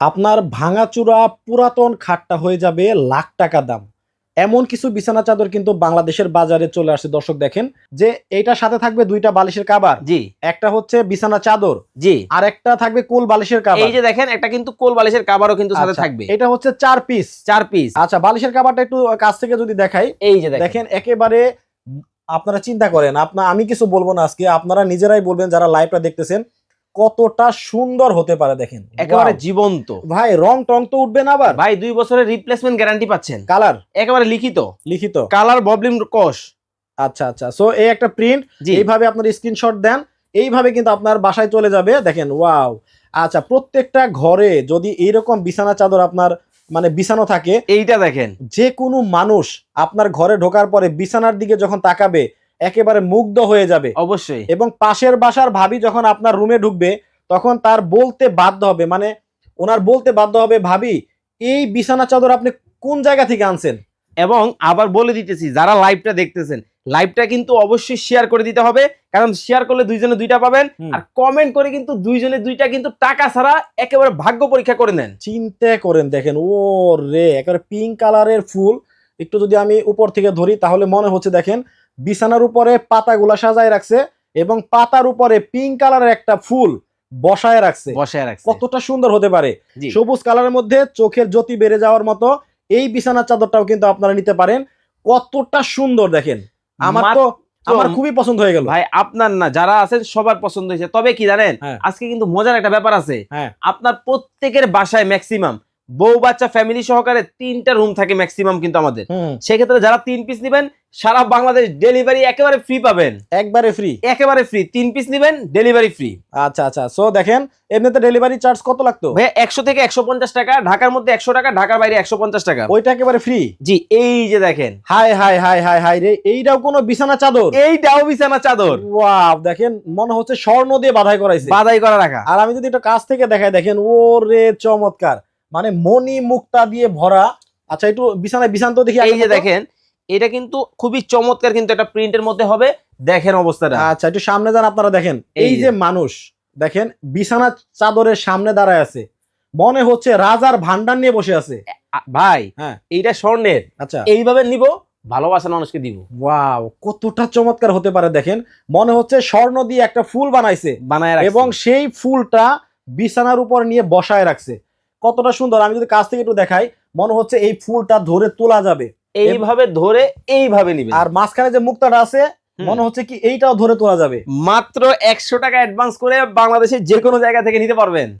আপনার ভাঙাচুরা পুরাতন খাটটা হয়ে যাবে লাখ টাকা দাম। এমন কিছু বিছানা চাদর কিন্তু বাংলাদেশের বাজারে চলে আসছে। দর্শক দেখেন যে এইটার সাথে থাকবে দুইটা বালিশের কাবার। জি। একটা হচ্ছে বিছানা চাদর। জি। আর একটা থাকবে কোল বালিশের কাবার। এই যে দেখেন একটা কিন্তু কোল বালিশের কাবারও কিন্তু সাথে আচ্ছা, থাকবে। এটা হচ্ছে চার পিস। চার পিস। আচ্ছা বালিশের কাবারটা একটু কাছ থেকে যদি দেখাই। এই যে দেখেন। দেখেন একেবারে আপনারা চিন্তা করেন আপনার আমি কিছু বলব না আজকে আপনারা নিজেরাই বলবেন যারা লাইভটা দেখতেছেন কতটা সুন্দর হতে পারে দেখেন। একেবারে জীবন্ত। ভাই রং টং তো উঠবে না আবার? ভাই দুই বছরের রিপ্লেসমেন্ট গ্যারান্টি পাচ্ছেন। কালার একেবারে লিখিত। লিখিত। কালার ববলিম কোষ। আচ্ছা আচ্ছা। সো এই একটা প্রিন্ট এইভাবে আপনার স্ক্রিনশট দেন। এইভাবে কিন্তু আপনার বাসায় চলে যাবে। দেখেন ওয়াও আচ্ছা প্রত্যেকটা ঘরে যদি এইরকম বিছানা চাদর আপনার মানে বিছানো থাকে এইটা দেখেন। যে কোনো মানুষ আপনার ঘরে ঢোকার পরে বিছানার দিকে যখন তাকাবে একেবারে মুগ্ধ হয়ে যাবে। অবশ্যই। এবং পাশের বাসার ভাবি যখন আপনার রুমে ঢুকবে তখন তার বলতে বাধ্য হবে। মানে ওনার বলতে বাধ্য হবে ভাবি এই বিছানা চাদর আপনি কোন জায়গা থেকে আনছেন? এবং আবার বলে দিতেছি যারা লাইভটা দেখতেছেন লাইভটা কিন্তু অবশ্যই শেয়ার করে দিতে হবে কারণ শেয়ার করলে দুইজনে দুইটা পাবেন আর কমেন্ট করে কিন্তু দুইজনে দুইটা কিন্তু টাকা ছাড়া একেবারে ভাগ্য পরীক্ষা করে নেন। চিন্তা করেন দেখেন ও রে একেবারে পিঙ্ক কালারের ফুল। একটু যদি আমি উপর থেকে ধরি তাহলে মনে হচ্ছে দেখেন বিছানার উপরে পাতাগুলা সাজায় রাখছে এবং পাতার উপরে পিঙ্ক কালারের একটা ফুল বসায় রাখছে। বসায় রাখছে। কতটা সুন্দর হতে পারে। সবুজ কালারের মধ্যে চোখের জ্যোতি বেড়ে যাওয়ার মতো এই বিছানার চাদরটাও কিন্তু আপনারা নিতে পারেন। কতটা সুন্দর দেখেন। আমার তো আমার খুবই পছন্দ হয়ে গেল। ভাই আপনার না যারা আছেন সবার পছন্দ হয়েছে। তবে কি জানেন? হ্যাঁ। আজকে কিন্তু মজার একটা ব্যাপার আছে। হ্যাঁ। আপনার প্রত্যেকের বাসায় ম্যাক্সিমাম বউ বাচ্চা ফ্যামিলি সহকারে তিনটা রুম থাকে ম্যাক্সিমাম কিন্তু আমাদের। সেক্ষেত্রে যারা তিন পিস নেবেন সারা বাংলাদেশ ডেলিভারি একেবারে ফ্রি পাবেন। একবারে ফ্রি একেবারে ফ্রি তিন পিস নেবেন ডেলিভারি ফ্রি আচ্ছা আচ্ছা। সো দেখেন এমনিতে ডেলিভারি চার্জ কত লাগতো? ভাই একশো থেকে একশো পঞ্চাশ টাকা ঢাকার মধ্যে একশো টাকা ঢাকার বাইরে একশো পঞ্চাশ টাকা। ওইটা একেবারে ফ্রি জি এই যে দেখেন। হাই হাই হাই হাই হাই রে এইটাও কোনো বিছানা চাদর? এইটাও বিছানা চাদর। ওয়াও দেখেন মনে হচ্ছে স্বর্ণ দিয়ে বাধাই করাইছে। বাদাই করা রাখা। আর আমি যদি একটু কাছ থেকে দেখাই দেখেন ও রে চমৎকার। মানে মণি মুক্তা দিয়ে ভরা। আচ্ছা একটু বিছানায় বিছান তো দেখি এই যে দেখেন এটা কিন্তু খুবই চমৎকার কিন্তু একটা প্রিন্টের মধ্যে হবে। দেখেন অবস্থাটা। আচ্ছা একটু সামনে যান আপনারা দেখেন। এই যে। মানুষ দেখেন বিছানা চাদরের সামনে দাঁড়ায় আছে। মনে হচ্ছে রাজার ভান্ডার নিয়ে বসে আছে। ভাই হ্যাঁ। এইটা স্বর্ণের। আচ্ছা। এইভাবে নিব ভালোবাসার মানুষকে দিব। ওয়াও কতটা চমৎকার হতে পারে দেখেন। মনে হচ্ছে স্বর্ণ দিয়ে একটা ফুল বানাইছে। বানায়। এবং সেই ফুলটা বিছানার উপর নিয়ে বসায় রাখছে। কতটা সুন্দর আমি যদি কাছ থেকে একটু দেখাই মনে হচ্ছে এই ফুলটা ধরে তোলা যাবে। এইভাবে ধরে এইভাবে নিবে। আর মাঝখানে যে মুক্তাটা আছে মনে হচ্ছে কি এইটাও ধরে তোলা যাবে। মাত্র একশো টাকা অ্যাডভান্স করে বাংলাদেশের যে কোনো জায়গা থেকে নিতে পারবেন।